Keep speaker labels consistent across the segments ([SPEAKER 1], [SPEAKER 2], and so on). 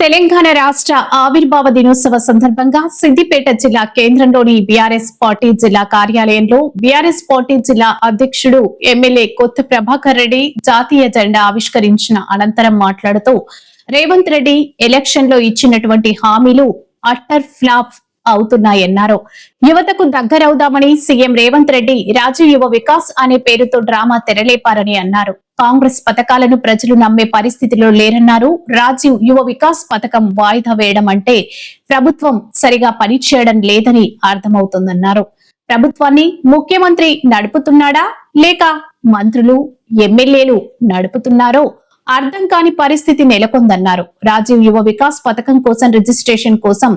[SPEAKER 1] తెలంగాణ రాష్ట్ర ఆవిర్భావ దినోత్సవ సందర్భంగా సిద్దిపేట జిల్లా కేంద్రంలోని బీఆర్ఎస్ పార్టీ జిల్లా కార్యాలయంలో బీఆర్ఎస్ పార్టీ జిల్లా అధ్యక్షుడు ఎమ్మెల్యే కొత్త ప్రభాకర్ రెడ్డి జాతీయ జెండా ఆవిష్కరించిన అనంతరం మాట్లాడుతూ రేవంత్ రెడ్డి ఎలక్షన్లో ఇచ్చినటువంటి హామీలు అట్టర్ ఫ్లాప్ అవుతున్నాయన్నారు. యువతకు దగ్గరవుదామని సీఎం రేవంత్ రెడ్డి రాజీవ్ యువ వికాస్ అనే పేరుతో డ్రామా తెరలేపారని అన్నారు. కాంగ్రెస్ పథకాలను ప్రజలు నమ్మే పరిస్థితిలో లేరన్నారు. రాజీవ్ యువ వికాస్ పథకం వాయిదా వేయడం అంటే ప్రభుత్వం సరిగా పనిచేయడం లేదని అర్థమవుతుందన్నారు. ప్రభుత్వాన్ని ముఖ్యమంత్రి నడుపుతున్నాడా? లేక మంత్రులు ఎమ్మెల్యేలు నడుపుతున్నారో? అర్థం కాని పరిస్థితి నెలకొందన్నారు. రాజీవ్ యువ వికాస్ పథకం కోసం రిజిస్ట్రేషన్ కోసం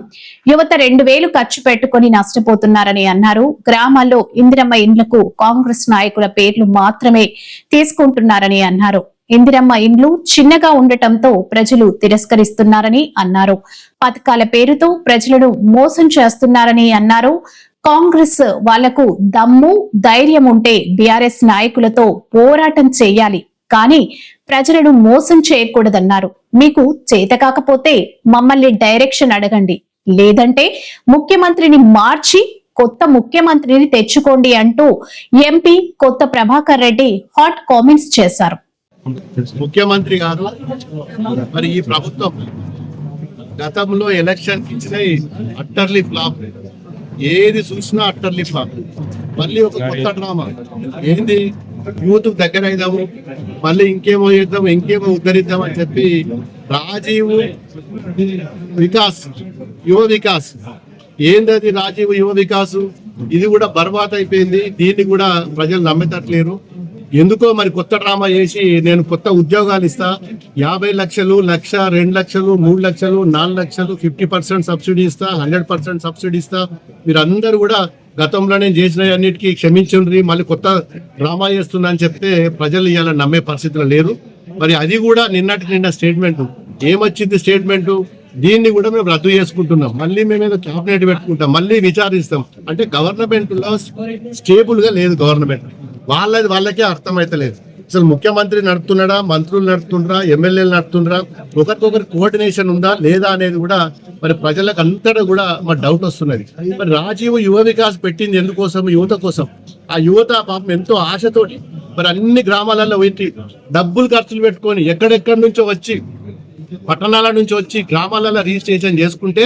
[SPEAKER 1] యువత రెండు వేలు ఖర్చు పెట్టుకుని నష్టపోతున్నారని అన్నారు. గ్రామాల్లో ఇందిరమ్మ ఇండ్లకు కాంగ్రెస్ నాయకుల పేర్లు మాత్రమే తీసుకుంటున్నారని అన్నారు. ఇందిరమ్మ ఇండ్లు చిన్నగా ఉండటంతో ప్రజలు తిరస్కరిస్తున్నారని అన్నారు. పథకాల పేరుతో ప్రజలను మోసం చేస్తున్నారని అన్నారు. కాంగ్రెస్ వాళ్ళకు దమ్ము ధైర్యం ఉంటే బీఆర్ఎస్ నాయకులతో పోరాటం చేయాలి కానీ ప్రజలను మోసం చేయకూడదన్నారు. మీకు చేత కాకపోతే మమ్మల్ని డైరెక్షన్ అడగండి. లేదంటే ముఖ్యమంత్రిని మార్చి కొత్త ముఖ్యమంత్రిని తెచ్చుకోండి అంటూ ఎంపీ కొత్త ప్రభాకర్ రెడ్డి హాట్ కామెంట్స్ చేశారు.
[SPEAKER 2] ముఖ్యమంత్రి గారు మరి ఈ ప్రభుత్వం గతంలో ఎలక్షన్ ఇచ్చినాయి అట్టర్లీ ఫ్లాప్. ఏది చూసినా అట్టర్లీ ఫ్లాప్. మళ్ళీ ఒక కొత్త డ్రామా. ఏంది? యూత్ దగ్గర అయిదాము మళ్ళీ ఇంకేమో చేద్దాం ఇంకేమో ఉద్ధరిద్దాం అని చెప్పి రాజీవ్ వికాస్ యువ వికాస్. ఏంటది రాజీవ్ యువ వికాస్? ఇది కూడా బర్బాద్ అయిపోయింది దీన్ని కూడా ప్రజలు నమ్మేటట్లేరు. ఎందుకో మరి కొత్త డ్రామా చేసి నేను కొత్త ఉద్యోగాలు ఇస్తా. యాభై లక్షలు లక్ష రెండు లక్షలు మూడు లక్షలు నాలుగు లక్షలు ఫిఫ్టీ పర్సెంట్ సబ్సిడీ ఇస్తా హండ్రెడ్ పర్సెంట్ సబ్సిడీ ఇస్తా. మీరందరూ కూడా గతంలో నేను చేసిన అన్నిటికీ క్షమించుండ్రి మళ్ళీ కొత్త డ్రామా చేస్తున్నా అని చెప్తే ప్రజలు ఇవాళ నమ్మే పరిస్థితిలో లేరు. మరి అది కూడా నిన్నటి నిన్న స్టేట్మెంట్. ఏమొచ్చింది స్టేట్మెంట్? దీన్ని కూడా మేము రద్దు చేసుకుంటున్నాం. మళ్ళీ మేము ఏదో క్యాబినెట్ పెట్టుకుంటాం. మళ్ళీ విచారిస్తాం. అంటే గవర్నమెంట్లో స్టేబుల్గా లేదు గవర్నమెంట్. వాళ్ళది వాళ్ళకే అర్థమైతలేదు. అసలు ముఖ్యమంత్రి నడుపుతున్నాడా మంత్రులు నడుపుతుండ్రా ఎమ్మెల్యేలు నడుపుతుండ్రా ఒకరికొకరి కోఆర్డినేషన్ ఉందా లేదా అనేది కూడా మరి ప్రజలకు అంతటా కూడా మరి డౌట్ వస్తున్నది. మరి రాజీవ్ యువ వికాస్ పెట్టింది ఎందుకోసం? యువత కోసం. ఆ యువత పాపం ఎంతో ఆశతోటి. మరి అన్ని గ్రామాలలో పోయి డబ్బులు ఖర్చులు పెట్టుకొని ఎక్కడెక్కడి నుంచో వచ్చి పట్టణాల నుంచి వచ్చి గ్రామాలలో రిజిస్ట్రేషన్ చేసుకుంటే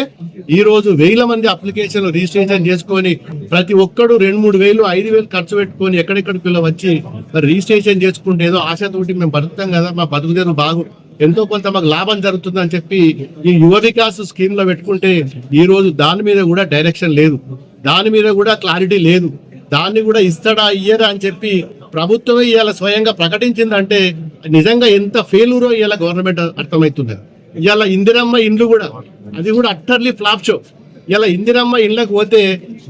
[SPEAKER 2] ఈ రోజు వేల మంది అప్లికేషన్లు రిజిస్ట్రేషన్ చేసుకొని ప్రతి ఒక్కడు రెండు మూడు వేలు ఐదు వేలు ఖర్చు పెట్టుకొని ఎక్కడెక్కడికి వచ్చి మరి రిజిస్ట్రేషన్ చేసుకుంటే ఏదో ఆశతోటి మేము బతుకుతాం కదా మా బతుకుదేరు బాగు. ఎంతో కొంత మాకు లాభం జరుగుతుందని చెప్పి ఈ యువ వికాస్ స్కీమ్లో పెట్టుకుంటే ఈ రోజు దాని మీద కూడా డైరెక్షన్ లేదు. దాని మీద కూడా క్లారిటీ లేదు. దాన్ని కూడా ఇస్తాడా ఇయ్యరా అని చెప్పి ప్రభుత్వమే ఇవాళ స్వయంగా ప్రకటించిందంటే నిజంగా ఎంత ఫెయిలూరో ఇవాళ గవర్నమెంట్ అర్థమవుతుంది. ఇవాళ ఇందిరమ్మ ఇండ్లు కూడా అది కూడా అట్టర్లీ ఫ్లాప్ షో. ఇలా ఇందిరమ్మ ఇళ్ళకి పోతే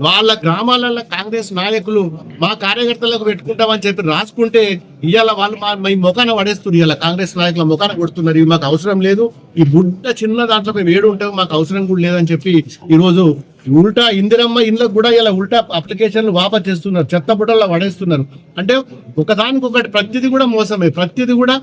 [SPEAKER 2] వాళ్ళ గ్రామాలలో కాంగ్రెస్ నాయకులు మా కార్యకర్తలకు పెట్టుకుంటామని చెప్పి రాసుకుంటే ఇవాళ వాళ్ళు మా మీ ముఖాన పడేస్తున్నారు. ఇవాళ కాంగ్రెస్ నాయకుల ముఖాన కొడుతున్నారు. ఇవి మాకు అవసరం లేదు. ఈ బుడ్డ చిన్న దాంట్లో మేము ఏడు ఉంటాం మాకు అవసరం కూడా లేదని చెప్పి ఈరోజు ఉల్టా ఇందిరమ్మ ఇళ్ళకు కూడా ఇలా ఉల్టా అప్లికేషన్లు వాపస్ చేస్తున్నారు. చెత్త బుట్టల్లో పడేస్తున్నారు. అంటే ఒకదానికి ఒకటి ప్రతిది కూడా మోసమే. ప్రతిది కూడా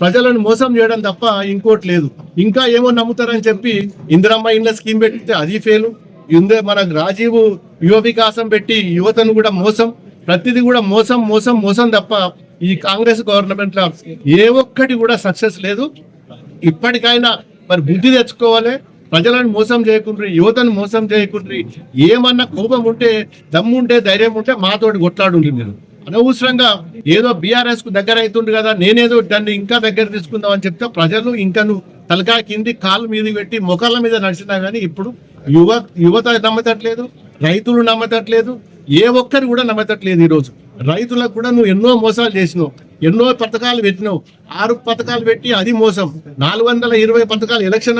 [SPEAKER 2] ప్రజలను మోసం చేయడం తప్ప ఇంకోటి లేదు. ఇంకా ఏమో నమ్ముతారని చెప్పి ఇందిరమ్మ ఇండ్ల స్కీమ్ పెట్టితే అది ఫెయిల్. ఇందే మన రాజీవ్ యువ వికాసం పెట్టి యువతను కూడా మోసం ప్రతిది కూడా మోసం మోసం మోసం తప్ప ఈ కాంగ్రెస్ గవర్నమెంట్ ఏ ఒక్కటి కూడా సక్సెస్ లేదు. ఇప్పటికైనా మరి బుద్ధి తెచ్చుకోవాలి. ప్రజలను మోసం చేయకుండ్రి యువతను మోసం చేయకుండ్రి ఏమన్నా కోపం ఉంటే దమ్ముంటే ధైర్యం ఉంటే మాతోటి కొట్లాడుండ్రి మీరు. అనవసరంగా ఏదో బీఆర్ఎస్కు దగ్గర అవుతుండ్రు కదా నేనేదో దాన్ని ఇంకా దగ్గర తీసుకుందాం అని చెప్తే ప్రజలు ఇంకా నువ్వు తలకాయ కింది కాలు మీద పెట్టి ముఖాల మీద నడిచినా కానీ ఇప్పుడు యువ యువత నమ్మతట్లేదు రైతులు నమ్మతట్లేదు ఏ ఒక్కరు కూడా నమ్మతట్లేదు ఈరోజు. రైతులకు కూడా నువ్వు ఎన్నో మోసాలు చేసినావు ఎన్నో పథకాలు పెట్టినావు. ఆరు పథకాలు పెట్టి అది మోసం. నాలుగు వందల ఇరవై పథకాలు ఎలక్షన్